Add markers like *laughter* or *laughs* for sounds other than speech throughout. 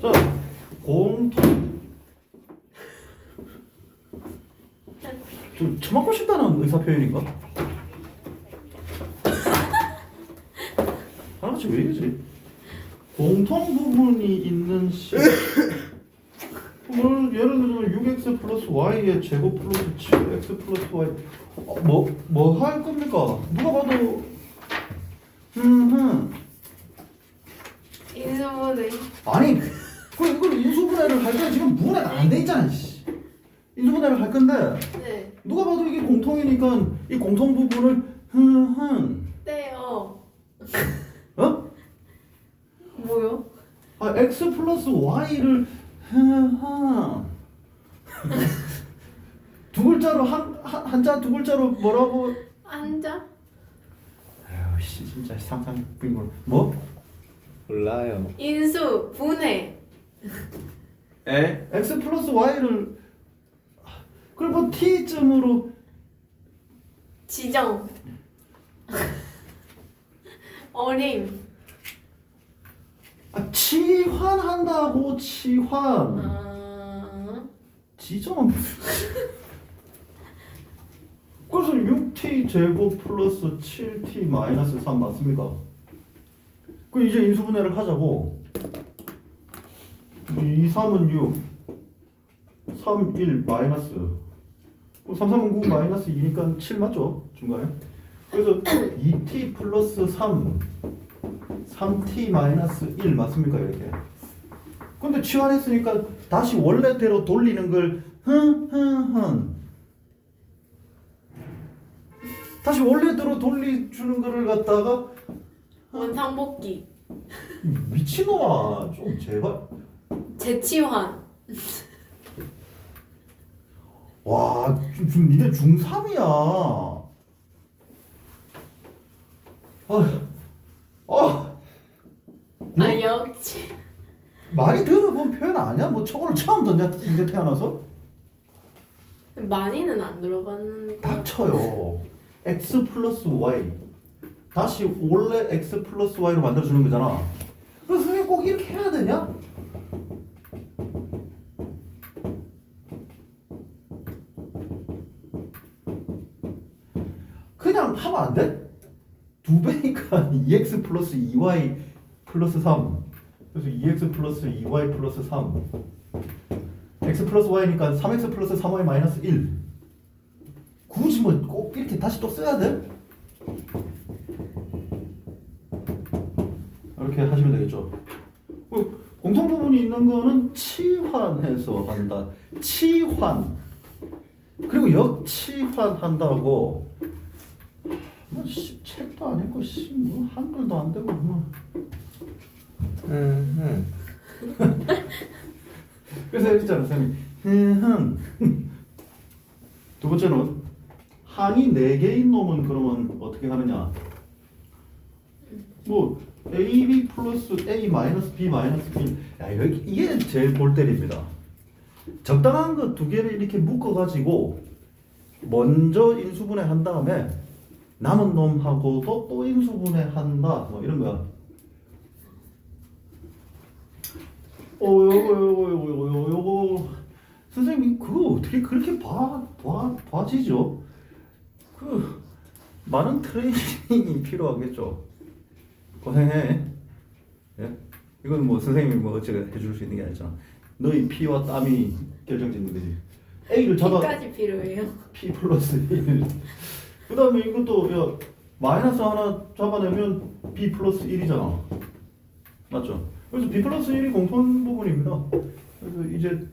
자, 공통. 좀 처맞고 싶다는 의사 표현인가? *laughs* 하나같이 왜 이러지? 공통 부분이 있는 식. 뭐 예를 들면 6x 플러스 y의 제곱 플러스 7x 플러스 y 뭐 뭐 할 겁니까? 누가 봐도 음흠 인수분해 아니 그 이걸 인수분해를 할 때 지금 분해가 안 돼 있잖아 씨. 인수분해를 할 건데 네 누가 봐도 이게 공통이니까 이 공통 부분을 흠흠 떼요 어? 뭐요? 아 x 플러스 y를 흠흠 *laughs* 두 글자로 한 한자 두 글자로 뭐라고 앉아? 아유 씨 진짜 상상 뭐? 몰라요. 인수 분해 에? X 플러스 y를 그리고 t쯤으로 지정. *laughs* 어림. 아, 치환한다고 치환. 아. 지점 그래서 6t 제곱 플러스 7t 마이너스 3 맞습니까? 그 이제 인수분해를 하자고 2, 3은 6 3, 1 마이너스. 3, 3은 9 마이너스 2니까 7 맞죠? 중간에? 그래서 *coughs* 2t 플러스 3 3t 마이너스 1 맞습니까 이렇게? 근데 치환했으니까 다시 원래대로 돌리는 걸 흥흥흥. 다시 원래대로 돌려주는 거를 갖다가 원상복귀. 미친놈아 좀 제발 재치환 와 지금 니네 중3이야 아, 아 아 역시 많이 들어본 표현 아니야? 뭐 저거를 처음 던져 이제 태어나서 많이는 안 들어봤는데 닥쳐요. x 플러스 y 다시 원래 x 플러스 y로 만들어주는 거잖아. 그래서 선생님 꼭 이렇게 해야 되냐? 그냥 하면 안 돼? 두 배니까 *laughs* 2x 플러스 2y 플러스 3 그래서 2x 플러스 2y 플러스 3 x 플러스 y니까 3x 플러스 3y 마이너스 1 굳이 뭐 꼭 이렇게 다시 또 써야 돼? 이렇게 하시면 되겠죠. 그 공통 부분이 있는 거는 치환해서 한다. 치환. 그리고 역치환한다고. 책도 안 읽고 씨, 뭐 한글도 안 되고 뭐. 음, 그래서 했잖아, 선생님. 흠. 두 번째는 항이 네 개인 놈은 그러면 어떻게 하느냐? 뭐 AB 플러스 A 마이너스 B 마이너스 B. 야 여기 이게 제일 골 때립니다. 적당한 거 두 개를 이렇게 묶어 가지고 먼저 인수분해 한 다음에 남은 놈하고도 또 인수분해 한다. 뭐 이런 거야. 어, 요거, 요거, 요거, 요거, 요거. 선생님, 그거 어떻게 그렇게 봐, 봐, 봐지죠? 그, 많은 트레이닝이 필요하겠죠. 고생해. 예? 이건 뭐 선생님이 뭐 어찌 해줄 수 있는 게 아니잖아. 너희 피와 땀이 결정짓는 거지. A를 잡아, B까지 필요해요 P 플러스 1. 그 다음에 이것도, 야, 마이너스 하나 잡아내면 B 플러스 1이잖아. 맞죠? 그래서 B 플러스 1이 공통 부분입니다. 그래서 이제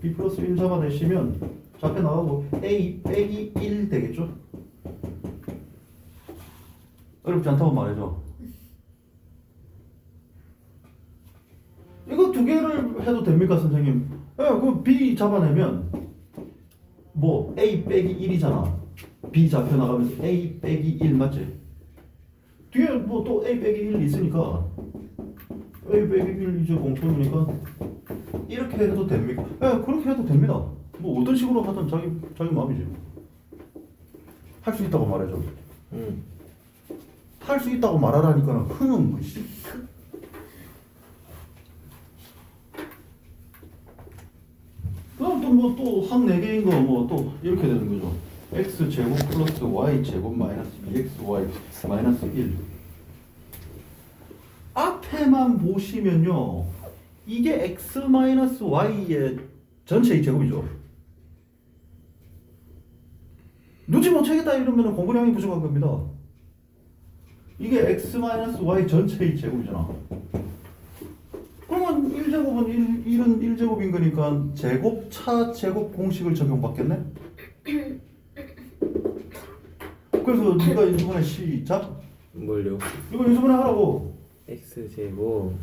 B 플러스 1 잡아내시면 잡혀 나가고 A 빼기 1 되겠죠? 어렵지 않다고 말이죠. 이거 두 개를 해도 됩니까, 선생님? 예, 그 B 잡아내면 뭐 A 빼기 1이잖아. B 잡혀 나가면서 A 빼기 1 맞지? 뒤에 뭐 또 A 빼기 1 있으니까 A 빼기 1 이제 공통이니까 이렇게 해도 됩니까? 예, 그렇게 해도 됩니다. 뭐 어떤 식으로 하든 자기 자기 마음이지. 할 수 있다고 말해줘. 음. 할수 있다고 말하라니까는 흥은 뭐 씨. 그럼 뭐또한네 개인 거 뭐 또 이렇게 되는 거죠. X 제곱 플러스 y 제곱 마이너스 2xy 마이너스 1. 앞에만 보시면요. 이게 x 마이너스 y의 전체의 제곱이죠. 눈치 못 채겠다 이러면 공부량이 부족한 겁니다. 이게 x 마이너스 y 전체의 제곱이잖아. 그러면 1제곱은 1, 1은 1제곱인 거니까 제곱 차 제곱 공식을 적용받겠네? 그래서 네가 인수분해 시작. 뭘요? 이거 인수분해 하라고. X 제곱.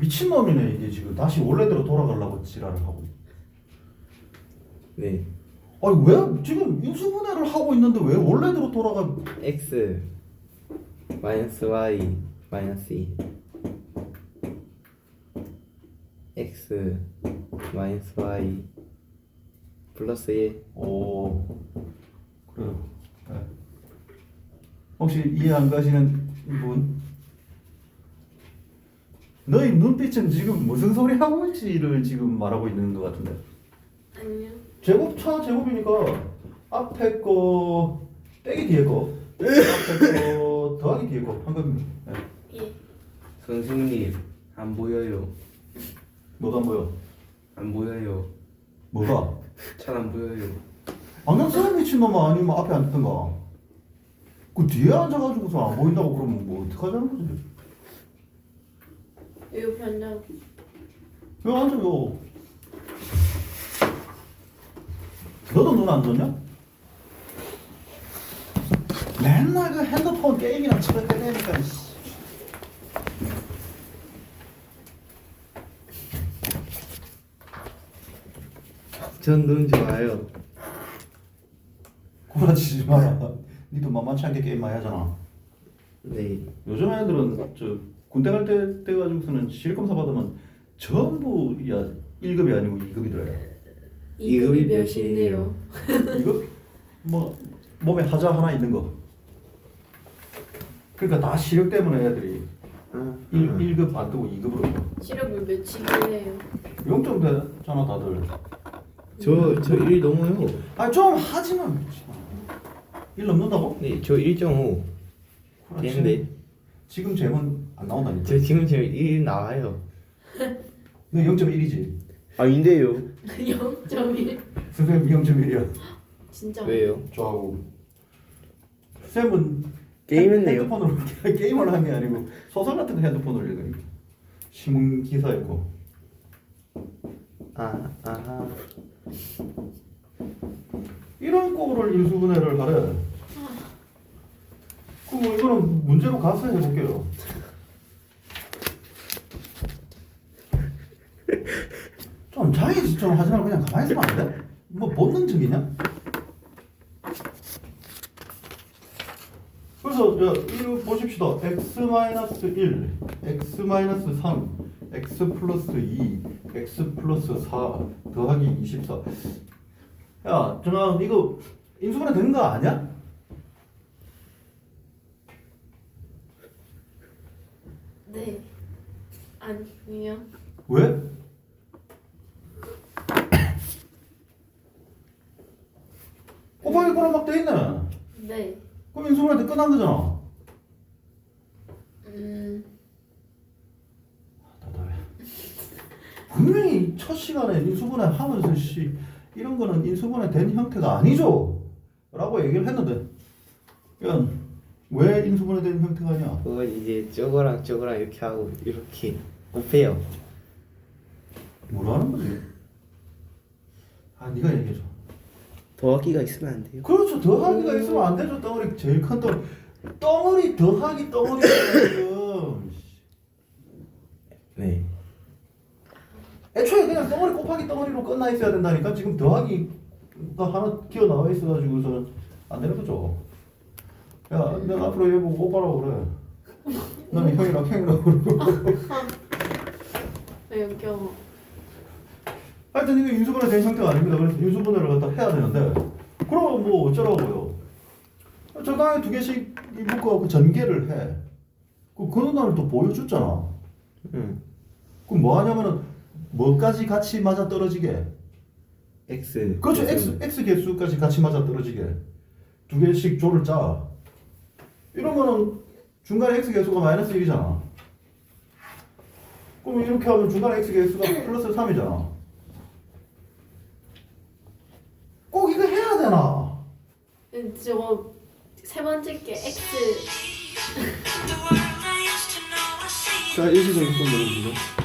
미친놈이네 이게 지금. 다시 원래대로 돌아가려고 지랄을 하고. 네. 아니 왜 지금 인수분해를 하고 있는데 왜 원래대로 돌아가? X 마이너스 y 마이너스 2 x 마이너스 y 플러스 1 오 그래요 네. 혹시 이해 안 가시는 분? 너희 눈빛은 지금 무슨 소리 하고 있지를 지금 말하고 있는 것 같은데 아니요. 제곱 차 제곱이니까 앞에 거 빼기 뒤에 거 *laughs* 앞에 거 더하기 뒤에 거한 겁니다 네. 예. 선생님 안 보여요 뭐가 안 보여? 안 보여요 뭐가? 잘 안 보여요 안경 쓰는 미친놈아 아니면 앞에 앉든가 그 뒤에 앉아가지고서 안 보인다고 그러면 뭐 어떡하자는 거지 옆에 앉아. 왜 앉아요 너도 눈안 떴냐? 맨날 그 핸드폰 게임이랑 집에 때리니까 씨. 전눈 좋아요 구라치지 마라 니도 만만치 않게 게임 많이 하잖아. 네. 요즘 애들은 저 군대 갈때 돼가지고서는 실검사 받으면 전부 야 1급이 아니고 2급이더래 이급이 몇인데요? 이거 뭐 몸에 하자 하나 있는 거. 그러니까 다 시력 때문에 애들이 아, 1, 1급 안 뜨고 2급으로. 시력을 몇이길래요? 0점 되잖아 다들. 저저 1 넘어요. 아 좀 하지마 1 넘는다고? 네 저 1.5 되는데. 지금 잼은 안 나온다니까. 저 지금 저1 나와요. 너 0.1이지? 아닌데요. 0.1. 선생님 0.1이야 진짜. 왜요? 저하고. 쌤은 게임했네요. 핸드폰으로 *laughs* 게임을 한게 아니고 소설 같은 거 핸드폰으로 읽으니까. 신문 기사였고. 아 아하 이런 거를 인수분해를 하래. 그럼 뭐 이거는 문제로 가서 해볼게요. 좀 자기 좀 하지 말고 그냥 가만히 있으면 안 돼? 뭐 본능적이냐? 그래서 야, 이거 보십시다. x 마이너스 1, x 마이너스 3, x 플러스 2, x 플러스 4 더하기 24. 야, 정아 이거 인수분해 되는 거 아니야? 네. 아니요. 왜? *coughs* 곱하기 거랑 막돼 있네. 네. 그럼 인수분해 돼 끝난 거잖아. 음. 답답해. 분명히 첫 시간에 인수분해 하면서 씨 이런 거는 인수분해 된 형태가 아니죠. 라고 얘기를 했는데 야, 왜 인수분해 된 형태가 아니야? 그거 이제 저거랑 저거랑 이렇게 하고 이렇게 곱해요 뭐라는 거지? 아 네가 얘기해줘. 더하기가 있으면 안 돼요 그렇죠. 더하기가 있으면 안 되죠. 덩어리 제일 큰 덩어리. 덩어리 더하기 덩어리가 지금. 네 그냥 덩어리 곱하기 덩어리로 끝나 있어야 된다니까 지금 더하기가 하나 튀어 나와 있어가지고서는 안 되는 거죠. 야, 내가 앞으로 얘 보고 오빠라고 그래. 나는 형이랑 형이라고 그러고. 왜 웃겨? 하여튼 이게 인수분해 된 형태가 아닙니다. 그래서 인수분해를 갖다 해야 되는데 그러면 뭐 어쩌라고요? 적당히 두 개씩 묶어갖고 전개를 해. 그, 그 누나를 또 보여줬잖아. 응. 그럼 뭐 하냐면은 뭐까지 같이 맞아 떨어지게 x 그렇죠. x x 개수까지 같이 맞아 떨어지게 두 개씩 조를 짜. 이러면은 중간에 x 개수가 마이너스 1이잖아. 그럼 이렇게 하면 중간에 x 개수가 플러스 3이잖아. 꼭 이거 해야 되나? 음, 저거 세 번째 게 X 자 일시정지 좀 넣어주세요